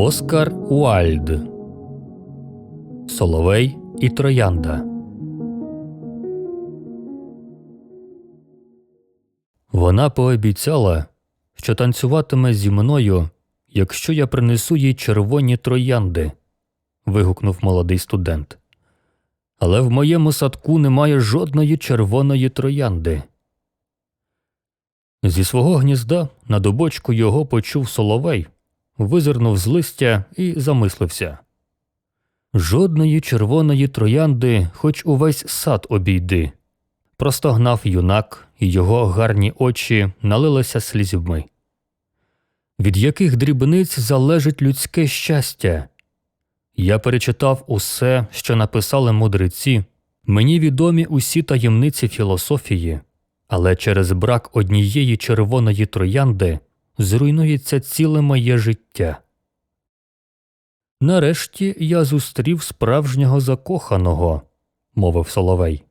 Оскар Уальд Соловей і Троянда. Вона пообіцяла, що танцюватиме зі мною, якщо я принесу їй червоні троянди. вигукнув молодий студент. Але в моєму садку немає жодної червоної троянди. Зі свого гнізда на дубочку його почув соловей, визирнув з листя і замислився. Жодної червоної троянди, хоч увесь сад обійди. Простогнав юнак, і його гарні очі налилися слізьми. Від яких дрібниць залежить людське щастя? Я перечитав усе, що написали мудреці, мені відомі усі таємниці філософії, але через брак однієї червоної троянди зруйнується ціле моє життя. Нарешті я зустрів справжнього закоханого, мовив Соловей.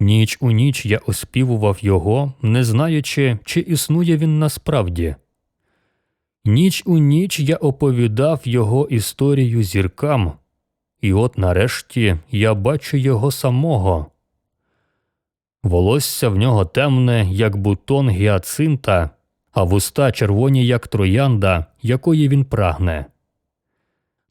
Ніч у ніч я оспівував його, не знаючи, чи існує він насправді. Ніч у ніч я оповідав його історію зіркам, і от нарешті я бачу його самого. Волосся в нього темне, як бутон гіацинта, а вуста червоні, як троянда, якої він прагне.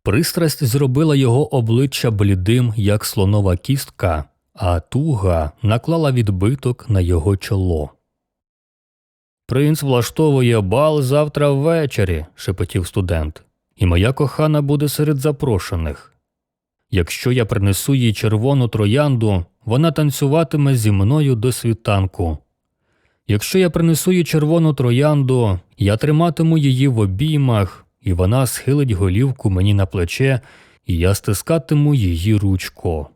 Пристрасть зробила його обличчя блідим, як слонова кістка, а туга наклала відбиток на його чоло. Принц влаштовує бал завтра ввечері, шепотів студент, і моя кохана буде серед запрошених. Якщо я принесу їй червону троянду, вона танцюватиме зі мною до світанку. Якщо я принесу їй червону троянду, я триматиму її в обіймах, і вона схилить голівку мені на плече, і я стискатиму її ручку.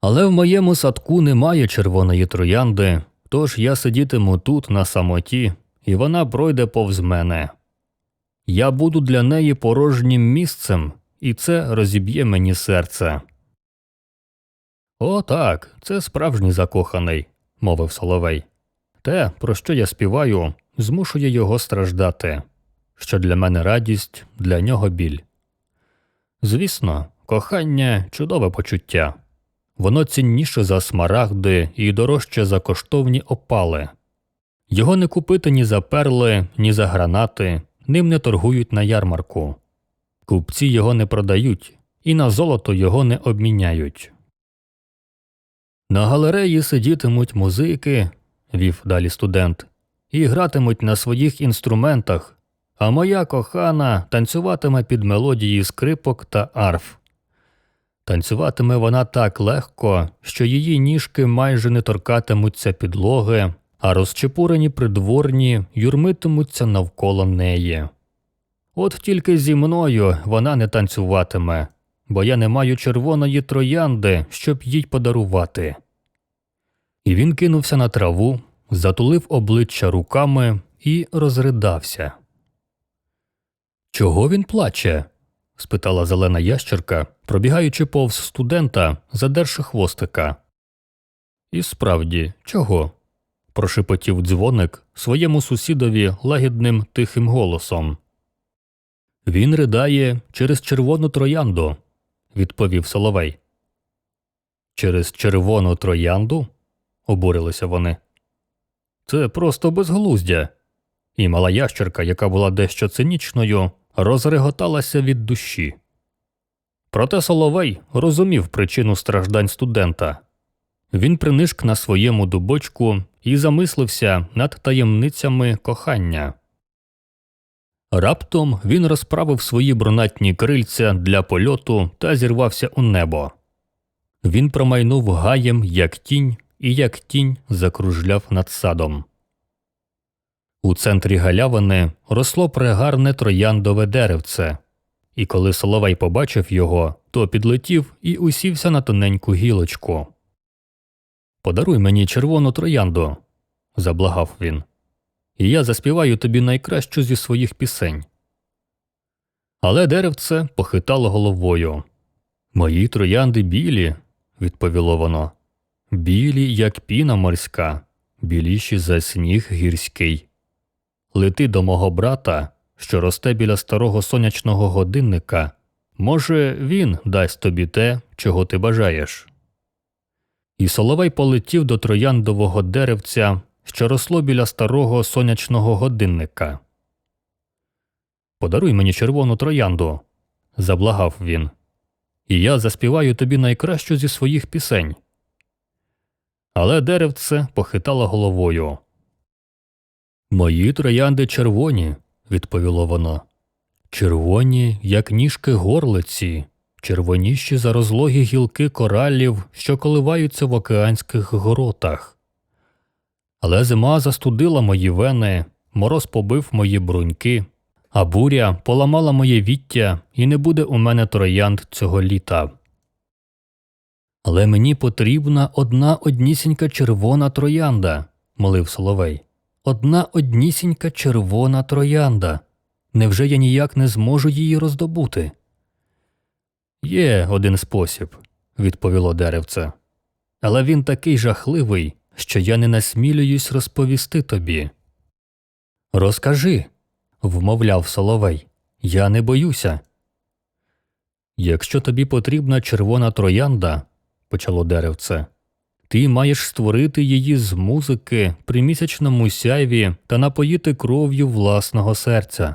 Але в моєму садку немає червоної троянди, тож я сидітиму тут на самоті, і вона пройде повз мене. Я буду для неї порожнім місцем, і це розіб'є мені серце. О, так, це справжній закоханий, мовив Соловей. Те, про що я співаю, змушує його страждати, що для мене радість, для нього біль. Звісно, кохання чудове почуття. Воно цінніше за смарагди і дорожче за коштовні опали. Його не купити ні за перли, ні за гранати, ним не торгують на ярмарку. Купці його не продають, і на золото його не обміняють. На галереї сидітимуть музики, вів далі студент, і гратимуть на своїх інструментах, а моя кохана танцюватиме під мелодії скрипок та арф. Танцюватиме вона так легко, що її ніжки майже не торкатимуться підлоги, а розчепурені придворні юрмитимуться навколо неї. От тільки зі мною вона не танцюватиме, бо я не маю червоної троянди, щоб їй подарувати. І він кинувся на траву, затулив обличчя руками і розридався. Чого він плаче? спитала зелена ящерка, пробігаючи повз студента, задерши хвостика. І справді, чого? прошепотів дзвоник своєму сусідові лагідним тихим голосом. Він ридає через червону троянду, відповів Соловей. Через червону троянду? Обурилися вони. Це просто безглуздя. І мала ящерка, яка була дещо цинічною, розреготалася від душі. Проте Соловей розумів причину страждань студента. Він принишк на своєму дубочку і замислився над таємницями кохання. Раптом він розправив свої бронатні крильця для польоту та зірвався у небо. Він промайнув гаєм, як тінь, і як тінь закружляв над садом. У центрі галявини росло прегарне трояндове деревце, і коли Соловей побачив його, то підлетів і усівся на тоненьку гілочку. Подаруй мені червону троянду, заблагав він, і я заспіваю тобі найкращу зі своїх пісень. Але деревце похитало головою. Мої троянди білі, відповіло воно, білі, як піна морська, біліші за сніг гірський. Лети до мого брата, що росте біля старого сонячного годинника, може, він дасть тобі те, чого ти бажаєш. І Соловей полетів до трояндового деревця, що росло біля старого сонячного годинника. Подаруй мені червону троянду, заблагав він, і я заспіваю тобі найкращу зі своїх пісень. Але деревце похитало головою. Мої троянди червоні, відповіло воно. Червоні, як ніжки горлиці, червоніші за розлогі гілки коралів, що коливаються в океанських гротах. Але зима застудила мої вени, мороз побив мої бруньки, а буря поламала моє віття, і не буде у мене троянд цього літа. Але мені потрібна одна однісінька червона троянда, молив Соловей. Одна однісінька червона троянда. Невже я ніяк не зможу її роздобути? Є один спосіб, відповіло деревце. Але він такий жахливий, що я не насмілююсь розповісти тобі. Розкажи, вмовляв Соловей, я не боюся. Якщо тобі потрібна червона троянда, почало деревце, ти маєш створити її з музики при місячному сяйві та напоїти кров'ю власного серця.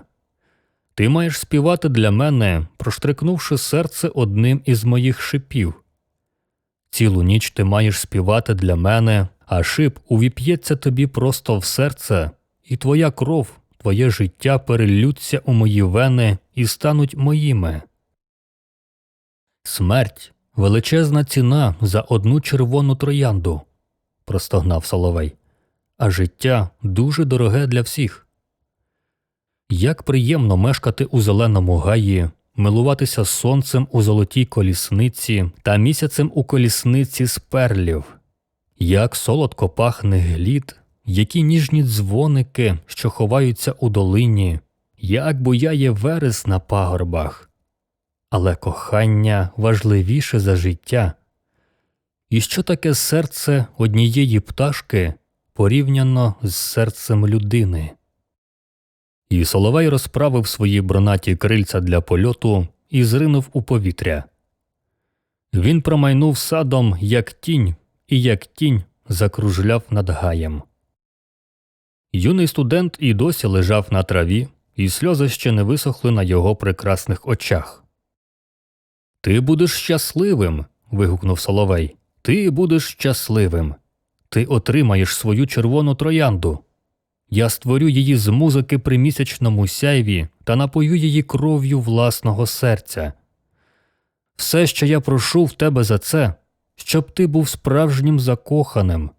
Ти маєш співати для мене, проштрикнувши серце одним із моїх шипів. Цілу ніч ти маєш співати для мене, а шип увіп'ється тобі просто в серце, і твоя кров, твоє життя переллються у мої вени і стануть моїми. Смерть величезна ціна за одну червону троянду, простогнав Соловей, а життя дуже дороге для всіх. Як приємно мешкати у зеленому гаї, милуватися сонцем у золотій колісниці та місяцем у колісниці з перлів, як солодко пахне глід, які ніжні дзвоники, що ховаються у долині, як буяє верес на пагорбах. Але кохання важливіше за життя. І що таке серце однієї пташки порівняно з серцем людини? І Соловей розправив свої бронаті крильця для польоту і зринув у повітря. Він промайнув садом, як тінь, і як тінь закружляв над гаєм. Юний студент і досі лежав на траві, і сльози ще не висохли на його прекрасних очах. Ти будеш щасливим. вигукнув Соловей. Ти будеш щасливим. Ти отримаєш свою червону троянду. Я створю її з музики при місячному сяйві та напою її кров'ю власного серця. Все, що я прошу в тебе за це, щоб ти був справжнім закоханим,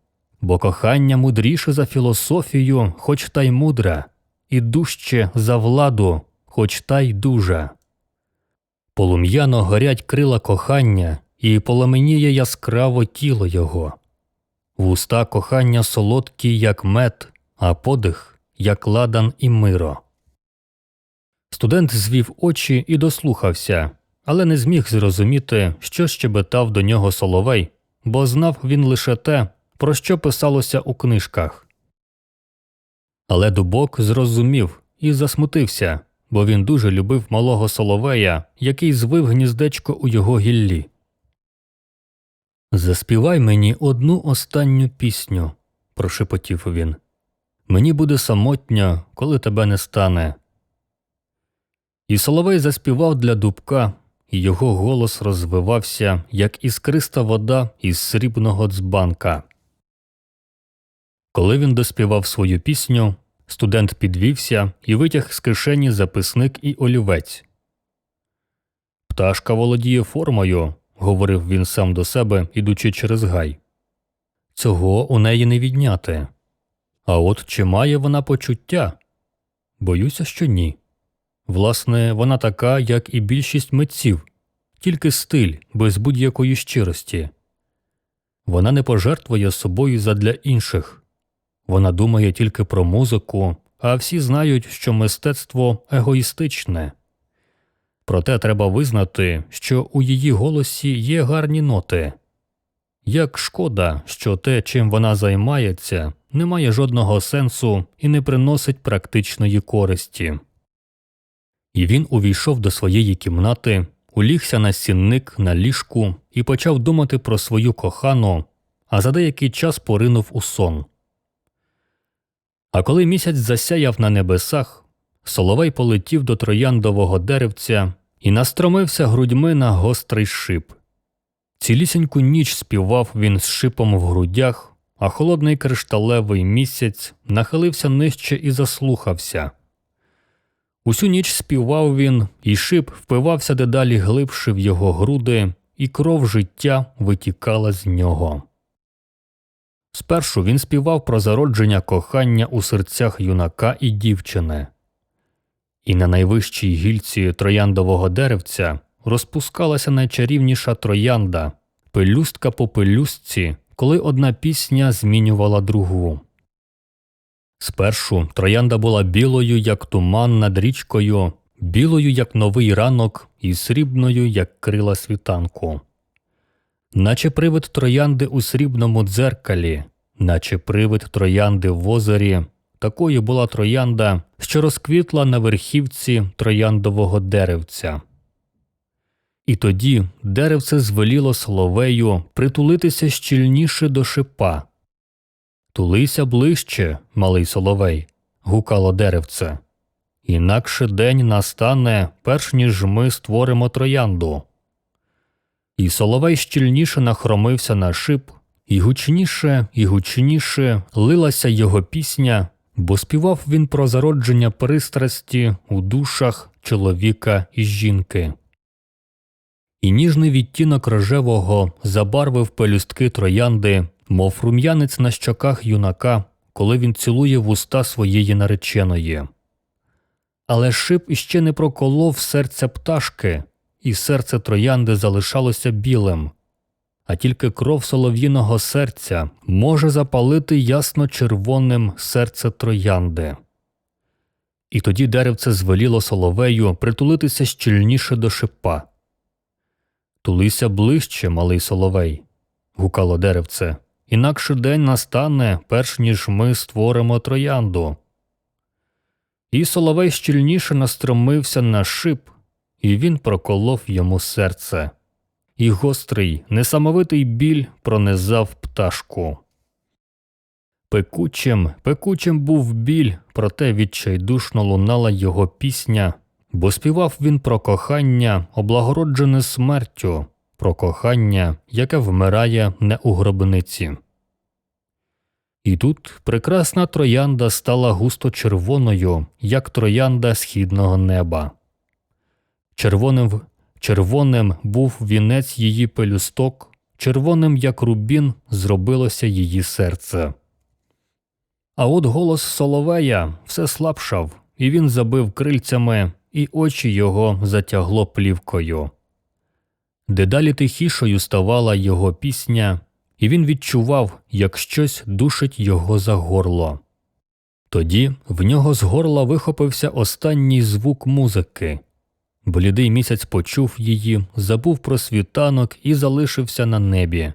бо кохання мудріше за філософію, хоч та й мудра, і дужче за владу, хоч та й дужа. Полум'яно горять крила кохання, і поламеніє яскраво тіло його. Вуста кохання солодкі, як мед, а подих, як ладан і миро. Студент звів очі і дослухався, але не зміг зрозуміти, що щебетав до нього соловей, бо знав він лише те, про що писалося у книжках. Але дубок зрозумів і засмутився, бо він дуже любив малого соловея, який звив гніздечко у його гіллі. Заспівай мені одну останню пісню, прошепотів він. Мені буде самотньо, коли тебе не стане. І Соловей заспівав для дубка, і його голос розвивався, як іскриста вода із срібного дзбанка. Коли він доспівав свою пісню, студент підвівся і витяг з кишені записник і олівець. Пташка володіє формою, говорив він сам до себе, ідучи через гай. Цього у неї не відняти. А от чи має вона почуття? Боюся, що ні. Власне, вона така, як і більшість митців, тільки стиль, без будь-якої щирості. Вона не пожертвує собою задля інших. Вона думає тільки про музику, а всі знають, що мистецтво егоїстичне. Проте треба визнати, що у її голосі є гарні ноти. Як шкода, що те, чим вона займається, не має жодного сенсу і не приносить практичної користі. І він увійшов до своєї кімнати, улігся на сінник на ліжку і почав думати про свою кохану, а за деякий час поринув у сон. А коли місяць засяяв на небесах, Соловей полетів до трояндового деревця і настромився грудьми на гострий шип. Цілісіньку ніч співав він з шипом в грудях, а холодний кришталевий місяць нахилився нижче і заслухався. Усю ніч співав він, і шип впивався дедалі глибше в його груди, і кров життя витікала з нього. Спершу він співав про зародження кохання у серцях юнака і дівчини. І на найвищій гільці трояндового деревця розпускалася найчарівніша троянда, пелюстка по пелюстці, коли одна пісня змінювала другу. Спершу троянда була білою, як туман над річкою, білою, як новий ранок, і срібною, як крила світанку. Наче привид троянди у срібному дзеркалі, наче привид троянди в озері, такою була троянда, що розквітла на верхівці трояндового деревця. І тоді деревце звеліло соловею притулитися щільніше до шипа. Тулися ближче, малий соловей, гукало деревце. Інакше день настане, перш ніж ми створимо троянду. І соловей щільніше нахромився на шип, і гучніше, і гучніше лилася його пісня, бо співав він про зародження пристрасті у душах чоловіка і жінки. І ніжний відтінок рожевого забарвив пелюстки троянди, мов рум'янець на щоках юнака, коли він цілує вуста своєї нареченої. Але шип іще не проколов серця пташки, і серце троянди залишалося білим, а тільки кров солов'їного серця може запалити ясно червоним серце троянди. І тоді деревце звеліло соловею притулитися щільніше до шипа. Тулися ближче, малий соловей, гукало деревце, інакше день настане, перш ніж ми створимо троянду. І соловей щільніше настромився на шип, і він проколов йому серце, і гострий, несамовитий біль пронизав пташку. Пекучим, пекучим був біль, проте відчайдушно лунала його пісня, бо співав він про кохання, облагороджене смертю, про кохання, яке вмирає не у гробниці. І тут прекрасна троянда стала густо червоною, як троянда східного неба. Червоним червоним був вінець її пелюсток, червоним, як рубін, зробилося її серце. А от голос Соловея все слабшав, і він забив крильцями, і очі його затягло плівкою. Дедалі тихішою ставала його пісня, і він відчував, як щось душить його за горло. Тоді в нього з горла вихопився останній звук музики. Блідий місяць почув її, забув про світанок і залишився на небі.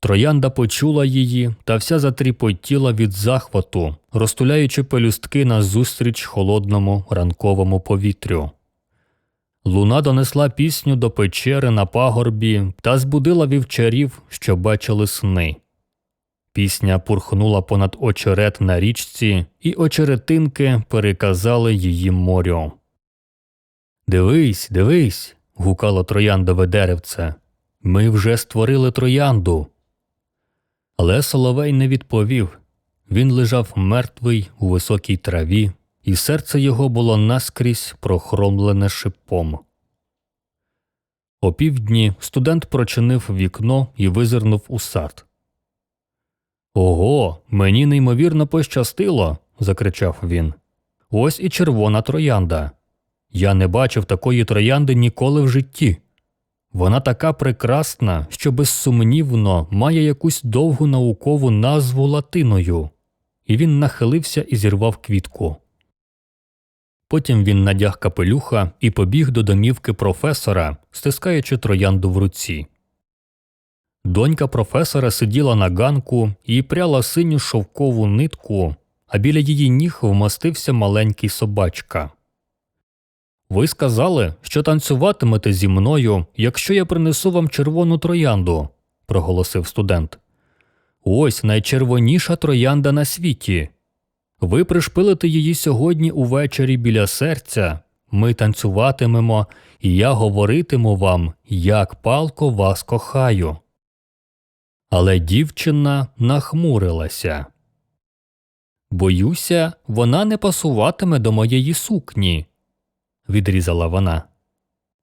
Троянда почула її та вся затріпотіла від захвату, розтуляючи пелюстки назустріч холодному ранковому повітрю. Луна донесла пісню до печери на пагорбі та збудила вівчарів, що бачили сни. Пісня пурхнула понад очерет на річці, і очеретинки переказали її морю. Дивись, дивись. гукало трояндове деревце. Ми вже створили троянду. Але Соловей не відповів. Він лежав мертвий у високій траві, і серце його було наскрізь прохромлене шипом. О півдні студент прочинив вікно і визирнув у сад. Ого, мені неймовірно пощастило. закричав він. Ось і червона троянда. Я не бачив такої троянди ніколи в житті. Вона така прекрасна, що безсумнівно має якусь довгу наукову назву латиною, і він нахилився і зірвав квітку. Потім він надяг капелюха і побіг до домівки професора, стискаючи троянду в руці. Донька професора сиділа на ганку і пряла синю шовкову нитку, а біля її ніг вмостився маленький собачка. Ви сказали, що танцюватимете зі мною, якщо я принесу вам червону троянду, проголосив студент. Ось найчервоніша троянда на світі. Ви пришпилите її сьогодні увечері біля серця. Ми танцюватимемо, і я говоритиму вам, як палко вас кохаю. Але дівчина нахмурилася. Боюся, вона не пасуватиме до моєї сукні, відрізала вона.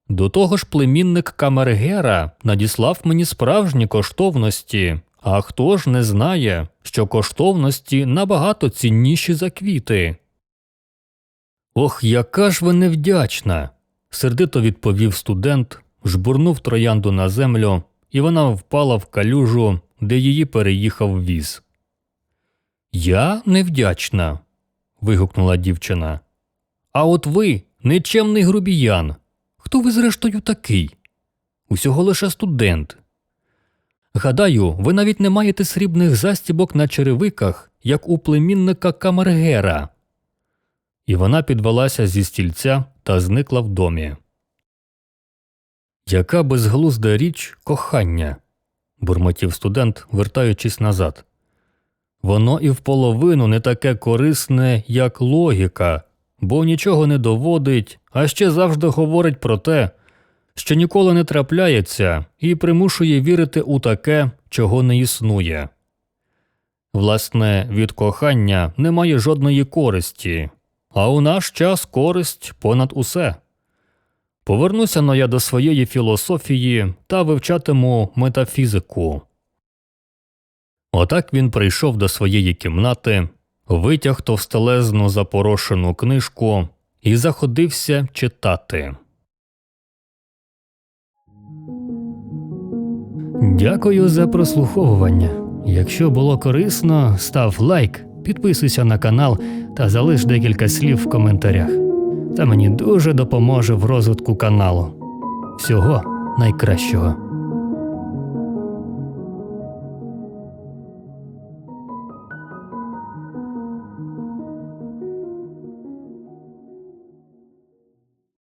До того ж, племінник Камергера надіслав мені справжні коштовності, а хто ж не знає, що коштовності набагато цінніші за квіти. Ох, яка ж ви невдячна. сердито відповів студент, жбурнув троянду на землю, і вона впала в калюжу, де її переїхав віз. Я невдячна. вигукнула дівчина. А от ви нечемний грубіян. Хто ви зрештою такий? Усього лише студент. Гадаю, ви навіть не маєте срібних застібок на черевиках, як у племінника Камергера. І вона підвелася зі стільця та зникла в домі. Яка безглузда річ кохання, бурмотів студент, вертаючись назад. Воно і вполовину не таке корисне, як логіка, бо нічого не доводить, а ще завжди говорить про те, що ніколи не трапляється і примушує вірити у таке, чого не існує. Власне, від кохання немає жодної користі, а у наш час користь понад усе. Повернуся но я до своєї філософії та вивчатиму метафізику. Отак він прийшов до своєї кімнати, витяг товстелезну запорошену книжку і заходився читати. Дякую за прослуховування. Якщо було корисно, став лайк, підписуйся на канал та залиш декілька слів в коментарях. Це мені дуже допоможе в розвитку каналу. Всього найкращого.